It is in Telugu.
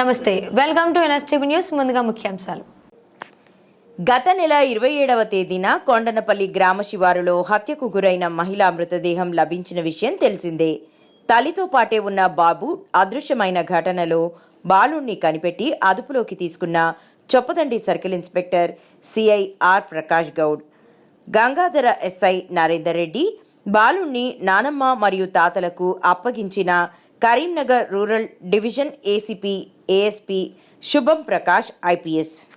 నమస్తే వెల్కమ్ టు ఎన్ఎస్టీవీ న్యూస్ ముందుగా ముఖ్యాంశాలు. గత నెల ఇరవై ఏడవ తేదీన కొండనపల్లి గ్రామ శివారులో హత్యకు గురైన మహిళా మృతదేహం లభించిన విషయం తెలిసిందే. తల్లితో పాటే ఉన్న బాబు అదృశ్యమైన ఘటనలో బాలుణ్ణి కనిపెట్టి అదుపులోకి తీసుకున్న Choppadandi circle inspector CI R Prakash Goud. Gangadhara SI Narender Reddy బాలుణ్ణి నానమ్మ మరియు తాతలకు అప్పగించిన Karimnagar rural division ACP ASP Shubham Prakash IPS